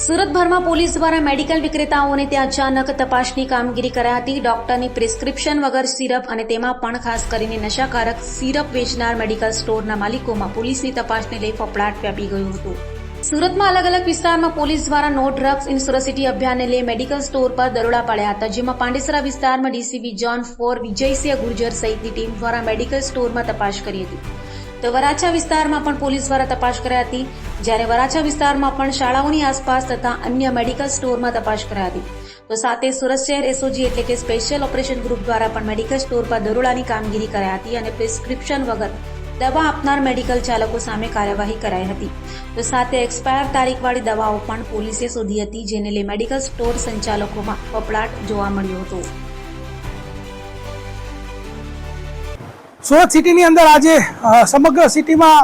સુરતભરમાં police દ્વારા medical વિક્રેતાઓને ત્યાં અચાનક તપાસની કામગીરી કરાઈ હતી ડોક્ટરની પ્રિસ્ક્રિપ્શન વગર સિરપ અને તેમાં પણ ખાસ કરીને નશાકારક સિરપ વેચનાર મેડિકલ સ્ટોરના માલિકોમાં પોલીસની તપાસને લઈ ફફડાટ વ્યાપી ગયું હતું. સુરતમાં અલગ અલગ વિસ્તારમાં પોલીસ દ્વારા નો ડ્રગ્સ ઇન ઇન્સ્યોરસિટી અભિયાનને લઈ મેડિકલ સ્ટોર પર દરોડા પાડ્યા હતા, જેમાં પાંડેસરા વિસ્તારમાં DCB zone four Vijaysinh Gurjar સહિતની ટીમ દ્વારા મેડિકલ સ્ટોરમાં તપાસ કરી હતી. તો વરાછા વિસ્તારમાં પણ પોલીસ દ્વારા તપાસ કરાઈ હતી. જ્યારે વરાછા વિસ્તારમાં પણ શાળાઓની આસપાસ તથા અન્ય મેડિકલ સ્ટોરમાં તપાસ કરાઈ હતી. તો સાથે સુરત શહેર એસઓજી એટલે કે સ્પેશિયલ ઓપરેશન ગ્રુપ દ્વારા પણ મેડિકલ સ્ટોર પર દરોડાની કામગીરી કરાઈ હતી અને પ્રિસ્ક્રિપ્શન વગર દવા આપનાર મેડિકલ ચાલકો સામે કાર્યવાહી કરાઈ હતી. તો સાથે એક્સપાયર તારીખવાળી દવાઓ પણ પોલીસે શોધી હતી, જેને લઈ મેડિકલ સ્ટોર સંચાલકોમાં પપડાટ જોવા મળ્યો હતો. સુરત સિટીની અંદર આજે સમગ્ર સિટીમાં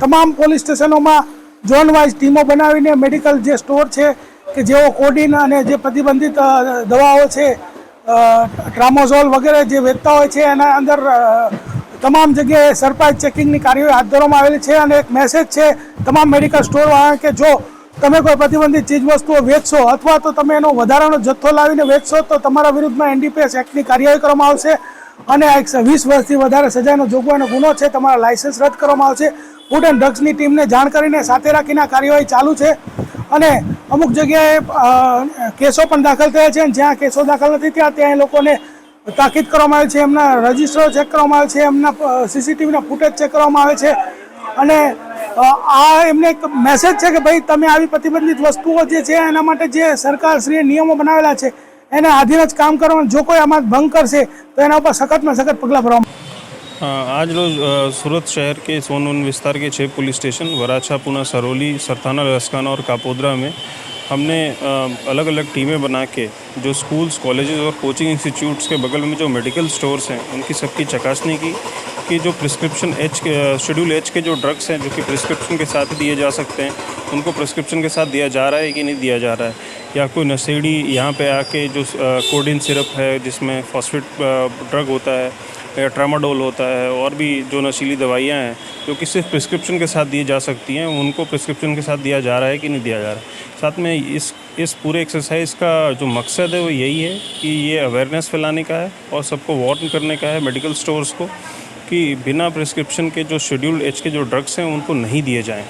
તમામ પોલીસ સ્ટેશનોમાં ઝોન વાઇઝ ટીમો બનાવીને મેડિકલ જે સ્ટોર છે, કે જેઓ કોડિન અને જે પ્રતિબંધિત દવાઓ છે ટ્રામોઝોલ વગેરે જે વેચતા હોય છે, એના અંદર તમામ જગ્યાએ સરપ્રાઇઝ ચેકિંગની કાર્યવાહી હાથ ધરવામાં આવેલી છે અને એક મેસેજ છે તમામ મેડિકલ સ્ટોરવાળા કે જો તમે કોઈ પ્રતિબંધિત ચીજવસ્તુઓ વેચશો અથવા તો તમે એનો વધારાનો જથ્થો લાવીને વેચશો તો તમારા વિરુદ્ધમાં એનડીપીએસ એક્ટની કાર્યવાહી કરવામાં આવશે. અને આ એક વીસ વર્ષથી વધારે સજાનો જોગવાનો ગુનો છે, તમારા લાયસન્સ રદ કરવામાં આવશે. ફૂડ એન્ડ ડ્રગ્સની ટીમને જાણ કરીને સાથે રાખીને કાર્યવાહી ચાલુ છે. અને અમુક જગ્યાએ કેસો પણ દાખલ થયા છે અને જ્યાં કેસો દાખલ નથી ત્યાં ત્યાં એ લોકોને તાકીદ કરવામાં આવે છે, એમના રજિસ્ટરો ચેક કરવામાં આવે છે, એમના સીસીટીવીના ફૂટેજ ચેક કરવામાં આવે છે. અને આ એમને એક મેસેજ છે કે ભાઈ, તમે આવી પ્રતિબંધિત વસ્તુઓ જે છે, એના માટે જે સરકારશ્રીએ નિયમો બનાવેલા છે એને આધીન જ કામ કરવાનું જો કોઈ આમાં ભંગ કરશે તો એના ઉપર સખતમાં સખત પગલાં ભરવામાં हाँ, आज रोज अ, सूरत शहर के सोनवन विस्तार के छः पुलिस स्टेशन वराछा पुना सरौली सरथाना लस्काना और कापोद्रा में हमने अलग अलग टीमें बना के, जो स्कूल्स, कॉलेजेस और कोचिंग इंस्टीट्यूट्स के बगल में जो मेडिकल स्टोर्स हैं, उनकी सबकी चकासनी की कि जो प्रिस्क्रिप्शन एच के शेड्यूल एच के जो ड्रग्स हैं, जो कि प्रिस्क्रिप्शन के साथ दिए जा सकते हैं, उनको प्रिस्क्रिप्शन के साथ दिया जा रहा है कि नहीं दिया जा रहा है? या कोई नशेड़ी यहाँ पे आके जो कोडिन सिरप है, जिसमें फॉस्फेट ड्रग होता है, या ट्रामाडोल होता है, और भी जो नशीली दवाइयाँ हैं जो कि सिर्फ़ प्रिस्क्रिप्शन के साथ दी जा सकती हैं, उनको प्रिस्क्रिप्शन के साथ दिया जा रहा है कि नहीं दिया जा रहा है? साथ में इस इस पूरे एक्सरसाइज का जो मकसद है वो यही है कि ये अवेयरनेस फैलाने का है और सबको वार्न करने का है मेडिकल स्टोर्स को कि बिना प्रिस्क्रिप्शन के जो शेड्यूल्ड एच के जो ड्रग्स हैं, उनको नहीं दिए जाएँ।